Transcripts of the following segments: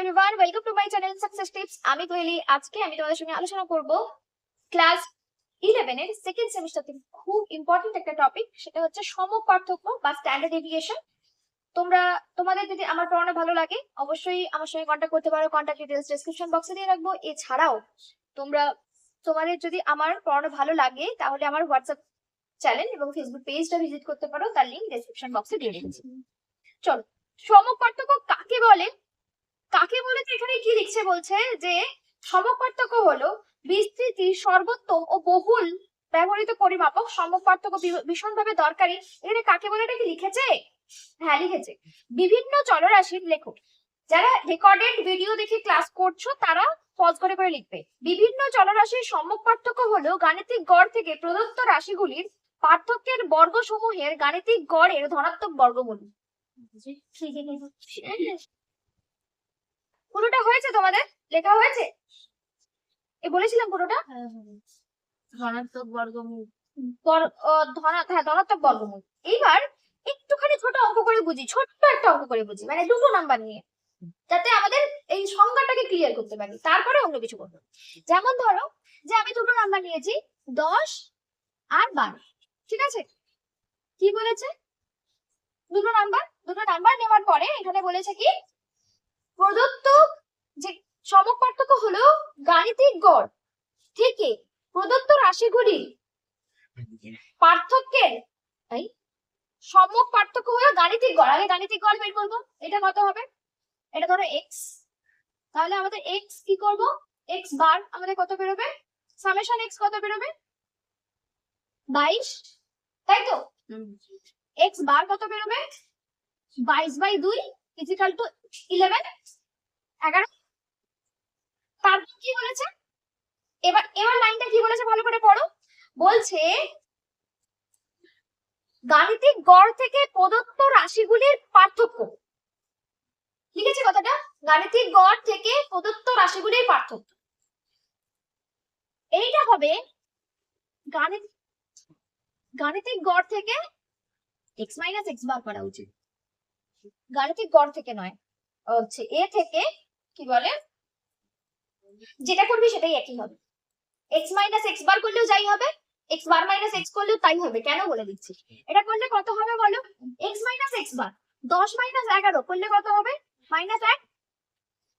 Everyone welcome to my channel success tips আমি আজকে আমি তোমাদের সঙ্গে আলোচনা করব ক্লাস সেকেন্ড সেমিস্টার থেকে খুব ইম্পর্টেন্ট একটা টপিক সেটা হচ্ছে সম পার্থক্য বা স্ট্যান্ডার্ড ডেভিয়েশন তোমরা, তোমাদের যদি আমার পড়ানো ভালো লাগে, অবশ্যই আমার সঙ্গে কন্ট্যাক্ট করতে পারো। কন্ট্যাক্ট ডিটেলস ডেসক্রিপশন বক্সে দিয়ে রাখব। এছাড়াও, তোমরা, তোমাদের যদি আমার পড়ানো ভালো লাগে, তাহলে আমার হোয়াটসঅ্যাপ চ্যানেল এবং ফেসবুক পেজটা ভিজিট করতে পারো। তার লিংক ডেসক্রিপশন বক্সে দিয়ে রেখেছি। চলো, সমপার্থক্য কাকে বলে? কাকে বলেছে এখানে কি লিখছে বলছে? যে সমপার্থক্য হলো বিস্তৃতি, সর্বোত্তম ও বহুল ব্যবহৃত পরিমাপক সমপার্থক্য ভীষণভাবে দরকারি। এখানে কাকে বলে এটা কি লিখেছে? হ্যাঁ লিখেছে। বিভিন্ন চলরাশির লেখক। যারা রেকর্ডেড ভিডিও দেখে ক্লাস করছ, তারা পজ করে করে লিখবে। বিভিন্ন চলরাশির সম্মুখ পার্থক্য হলো গাণিতিক গড় থেকে প্রদত্ত রাশিগুলির পার্থক্যের বর্গসমূহের গাণিতিক গড়ের ধনাত্মক বর্গমূল। পুরোটা হয়েছে তোমাদের? লেখা হয়েছে? এ বলেছিলাম পুরোটা? ধনাত্মক বর্গমূল। বর- ও, ধনা- হ্যাঁ ধনাত্মক বর্গমূল। এইবার একটুখানি ছোট অঙ্ক করে বুঝি ছোট্ট একটা অঙ্ক করে বুঝি মানে দুটো নাম্বার নিয়ে যাতে আমাদের এই সংজ্ঞাটাকে ক্লিয়ার করতে পারি। তারপরে অন্য কিছু করব। যেমন ধরো যে আমি দুটো নাম্বার নিয়েছি দশ আর বারো। ঠিক আছে? কি বলেছে? দুটো নাম্বার দুটো নাম্বার নেওয়ার পরে এখানে বলেছে কি? প্রদত্ত যে সমক পার্থক্য হলো গাণিতিক গড়। থেকে প্রদত্ত রাশিগুলি পার্থক্যের তাই সম্মুখ পার্থক্য হলো গাণিতিক গড়। আগে গাণিতিক গড় বের করব এটা কত হবে? এটা ধরো এক্স তাহলে আমাদের এক্স কি করব? এক্স বার আমাদের কত বেরোবে? সামেশন এক্স কত বেরোবে? বাইশ। তাই তো? এক্স বার কত বেরোবে? বাইশ বাই দুই। ইজিক্যাল টু ইলেভেন এগারো। তারপর কি বলেছে? এবার এবার লাইনটা কি বলেছে ভালো করে পড়ো? বলছে, গাণিতিক গড় থেকে প্রদত্ত রাশিগুলির পার্থক্য। লিখেছে কথাটা? গাণিতিক গড় থেকে প্রদত্ত রাশিগুলির পার্থক্য। এইটা হবে গাণিত, গাণিতিক গড় থেকে এক্স মাইনাস এক্স বার করা উচিত। গাণিতিক গড় থেকে নয়। হচ্ছে এ থেকে কি বলে? যেটা করবি সেটাই একই হবে। এক্স মাইনাস এক্স বার করলেও যাই হবে এক্স বার মাইনাস এক্স করলেও তাই হবে, কেন বলে দিচ্ছি? এটা করলে কত হবে বলো? এক্স মাইনাস এক্স বার, দশ মাইনাস এগারো করলে কত হবে? মাইনাস এক,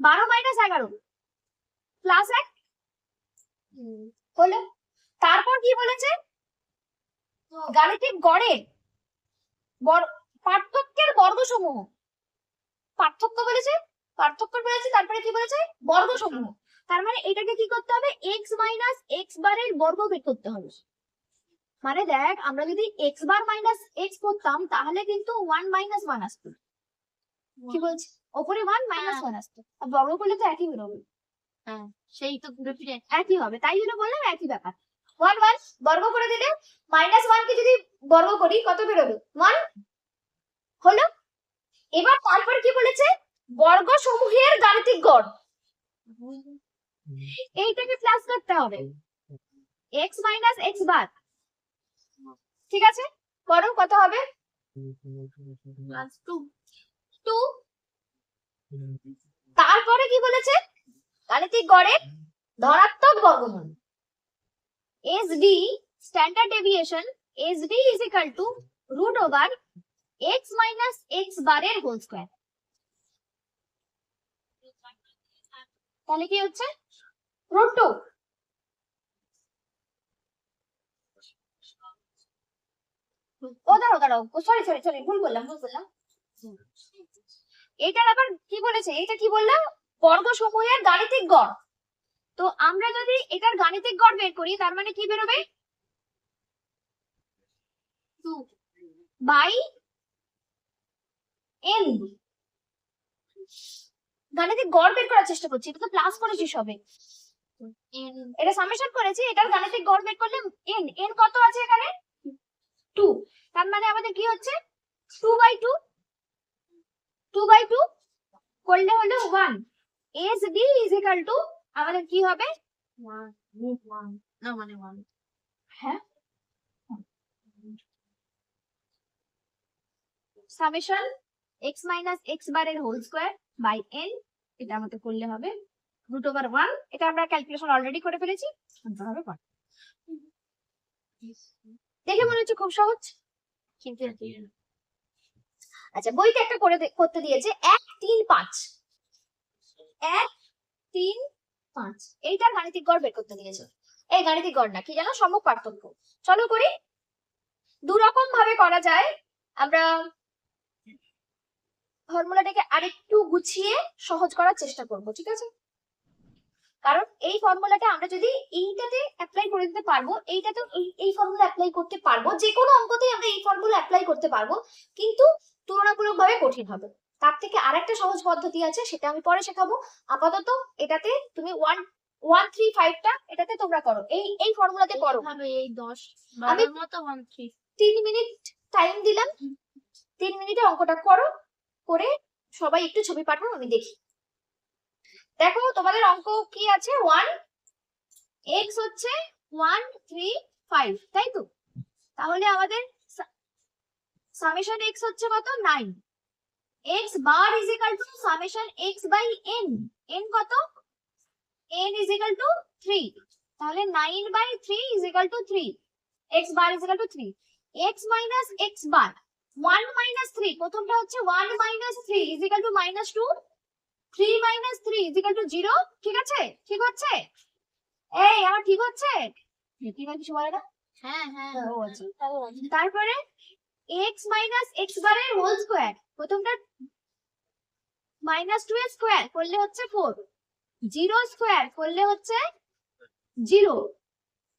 বারো মাইনাস এগারো প্লাস এক, হলো? তারপর কি বলেছে? গাণিতিক গড়ে বর- পার্থক্যের বর্গসমূহ। পার্থক্য বলেছে? পার্থক্য বলেছে তারপরে কি বলেছে? বর্গসমূহ। তার মানে এটাকে কি করতে হবে? এক্স মাইনাস এক্স বারের বর্গ বের করতে হবে। মানে দেখ আমরা যদি এক্স বার মাইনাস এক্স করতাম তাহলে কিন্তু ওয়ান মাইনাস ওয়ান আসতো। কি বলছি? ওপরে ওয়ান মাইনাস হ্যাঁ। ওয়ান আসতো। আর বর্গ করলে তো একই বেরোবে। হ্যাঁ সেই তো ঘুরে ফিরে একই হবে। তাই জন্য বললাম একই ব্যাপার। ওয়ান ওয়ান বর্গ করে দিলে মাইনাস ওয়ান কে যদি বর্গ করি কত বেরোবে? ওয়ান হলো? এবার তারপর কি বলেছে? বর্গ সমূহের গাণিতিক গড়। এইটাকে প্লাস করতে হবে। এক্স মাইনাস এক্স বার ঠিক আছে? করো কত হবে? টু তারপরে কি বলেছে? গাণিতিক গড়ের ধনাত্মক বর্গমূল। S D standard deviation S D is equal to root over X minus X বারের হোল স্কোয়ার তাহলে কি হচ্ছে? রুট টু ও, দাঁড়াও দাঁড়াও। সরি সরি সরি ভুল বললাম ভুল বললাম। আবার কি বলেছে? এটা কি বললাম বর্গ সমূহের গাণিতিক গড়। তো আমরা যদি এটার গাণিতিক গড় বের করি, তার মানে কি বেরোবে? বাই এন গাণিতিক গড় বের করার চেষ্টা করছি এটা তো প্লাস করেছি সবে। এটা সামেশন করেছি এটার গাণিতিক গড় বের করলে এন এন কত আছে এখানে? টু তার মানে আমাদের কি হচ্ছে? Two by two two by two করলে হলো one S D is equal to আমাদের কি হবে? মানে হ্যাঁ? সামেশন এক্স মাইনাস এক্স বারের হোল স্কোয়ার বাই এন এটা আমাদের করলে হবে রুট ওভার ওয়ান এটা আমরা ক্যালকুলেশন অলরেডি করে ফেলেছি হবে। দেখে মনে হচ্ছে খুব সহজ, কিন্তু। আচ্ছা বইতে একটা করে করতে দিয়েছে, এক তিন পাঁচ। এক তিন পাঁচ। এইটা গাণিতিক গড় বের করতে দিয়েছে। এই গাণিতিক গড় না কি জানো? সম্মুখ পার্থক্য। চলো করি। দু রকম ভাবে করা যায়, আমরা ফর্মুলাটাকে আরেকটু গুছিয়ে সহজ করার চেষ্টা করব ঠিক আছে? কারণ এই ফর্মুলাটা আমরা যদি এইটাতে অ্যাপ্লাই করে দিতে পারব এইটাতে এই ফর্মুলা অ্যাপ্লাই করতে পারব যে কোনো অঙ্কতেই আমরা এই ফর্মুলা অ্যাপ্লাই করতে পারব কিন্তু তুলনামূলকভাবে কঠিন হবে। তার থেকে আরেকটা সহজ পদ্ধতি আছে সেটা আমি পরে শেখাবো। আপাতত এটাতে তুমি ওয়ান ওয়ান থ্রি ফাইভটা এটাতে তোমরা করো। এই এই ফর্মুলাতে করো। এই দশ বারোর মতো ওয়ান থ্রি তিন মিনিট টাইম দিলাম। তিন মিনিটে অঙ্কটা করো। করে সবাই একটু ছবি পাঠাও, আমি দেখি। দেখো, তোমাদের অঙ্ক কি আছে? ওয়ান এক্স হচ্ছে ওয়ান থ্রি ফাইভ তাই তো? তাহলে আমাদের সামেশন এক্স হচ্ছে কত? Nine X bar is equal to summation X by N N কত? N is equal to three তাহলে nine by three is equal to three X bar is equal to three X minus X bar one minus three প্রথমটা হচ্ছে one minus three is equal to minus two three minus three is equal to zero ঠিক আছে? ঠিক হচ্ছে? এই আমার ঠিক হচ্ছে? ঠিক আছে কিছু বলে না হ্যাঁ হ্যাঁ আচ্ছা। তারপরে এক্স মাইনাস এক্স বারের হোল স্কোয়ার প্রথমটা মাইনাস টু এর স্কোয়ার করলে হচ্ছে ফোর জিরো স্কোয়ার করলে হচ্ছে জিরো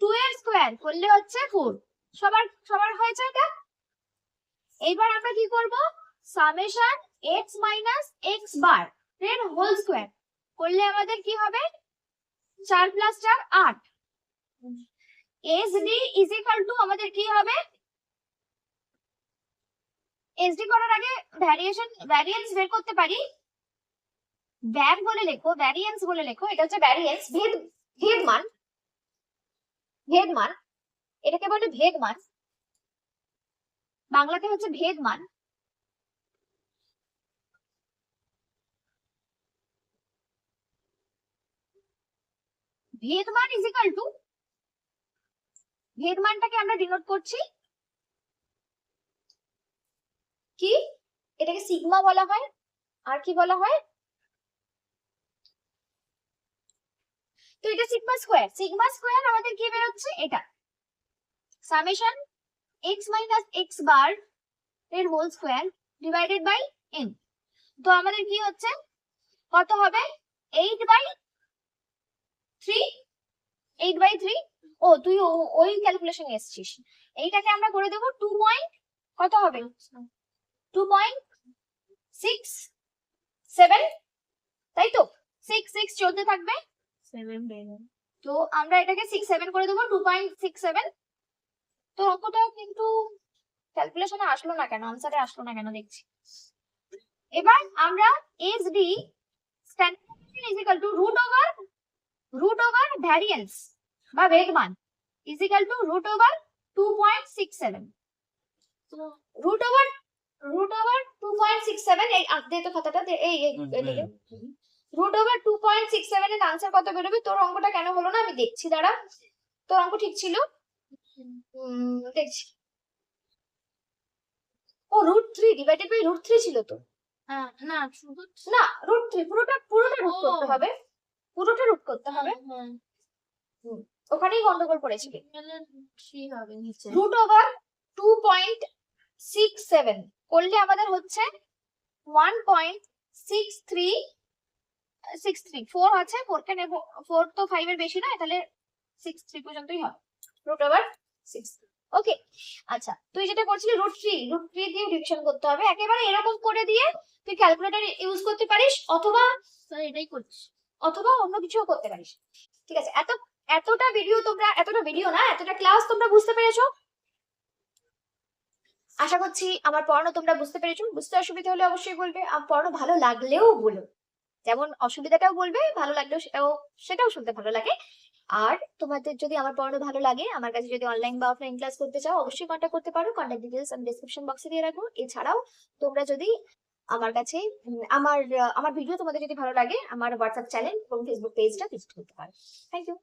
টু এর স্কোয়ার করলে হচ্ছে ফোর সবার সবার হয়েছে এটা? এইবার আমরা কি করব? Summation X minus X bar এর হোল স্কোয়ার করলে আমাদের কি হবে? চার প্লাস চার, আট। S D is equal to আমাদের কি হবে? এসডি করার আগে ভ্যারিয়েশন ভ্যারিয়েন্স বের করতে পারি। ভ্যার বলে লেখো ভ্যারিয়েন্স বলে লেখো, এটা হচ্ছে ভ্যারিয়েন্স ভেদ ভেদ মান ভেদ মান এটাকে বলে ভেদ মান বাংলাতে হচ্ছে ভেদ মান ভেদ মান ইজ ইকাল টু ভেদ মানটাকে আমরা ডিনোট করছি কি? এটাকে সিগমা বলা হয়। আর কি বলা হয়? তো এটা সিগমা স্কোয়ার সিগমা স্কোয়ার আমাদের কি বেরোচ্ছে? এটা। Summation X minus X bar এর whole square divided by N তো আমাদের কি হচ্ছে? কত হবে? Eight by three eight by three ও তুই ওই ক্যালকুলেশন এসছিস। এইটাকে আমরা করে দেবো টু পয়েন্ট কত হবে? টু পয়েন্ট সিক্স সেভেন তাই তো? সিক্স সিক্স চলতে থাকবে। সেভেন তো আমরা এটাকে সিক্স সেভেন করে দেবো টু পয়েন্ট সিক্স সেভেন তো অঙ্কটা কিন্তু ক্যালকুলেশনে আসলো না কেন? আনসারে আসলো না কেন দেখছি? এবার আমরা S D standard is equal to root over root over variance বা is equal to root over two point six seven root over root over two point six seven এই দে তো খাতাটা দে এই এই এদিকে root over two point six seven এর আনসার কত বেরোবে? তোর অঙ্কটা কেন হলো না? আমি দেখছি দাঁড়া। তোর অঙ্ক ঠিক ছিল? দেখছি। ও root three divided by root three ছিল তো? হ্যাঁ না শুধু না রুট থ্রি পুরোটা পুরোটা রুট করতে হবে। পুরোটা রুট করতে হবে। হ্যাঁ। ওখানেই গন্ডগোল পড়েছিল হবে নিচে। Root over two point six seven করলে আমাদের হচ্ছে one point six three six three four আছে ফোর কে নেব ফোর তো ফাইভ এর বেশি নয় তাহলে সিক্স থ্রি পর্যন্তই হবে রুট ওভার সিক্স ওকে আচ্ছা তুই যেটা করছিলি রুট থ্রি রুট থ্রি দিয়ে ডিভিশন করতে হবে। একেবারে এরকম করে দিয়ে তুই ক্যালকুলেটর ইউজ করতে পারিস অথবা এটাই অথবা অন্য কিছুও করতে পারিস। ঠিক আছে এত এতটা ভিডিও তোমরা এতটা ভিডিও না এতটা ক্লাস তোমরা বুঝতে পেরেছ? আশা করছি আমার পড়ানো তোমরা বুঝতে পেরেছ। বুঝতে অসুবিধা হলে অবশ্যই বলবে আর পড়ানো ভালো লাগলেও বলো। যেমন অসুবিধাটাও বলবে ভালো লাগলেও সেটাও সেটাও শুনতে ভালো লাগে। আর তোমাদের যদি আমার পড়ানো ভালো লাগে, আমার কাছে যদি অনলাইন বা অফলাইন ক্লাস করতে চাও, অবশ্যই কন্ট্যাক্ট করতে পারো। কন্ট্যাক্ট ডিটেলস আমি ডিসক্রিপশন বক্সে দিয়ে রাখব। এছাড়াও তোমরা যদি আমার কাছে আমার আমার ভিডিও তোমাদের যদি ভালো লাগে, আমার হোয়াটসঅ্যাপ চ্যানেল এবং ফেসবুক পেজটা ভিজিট করতে পারো। Thank you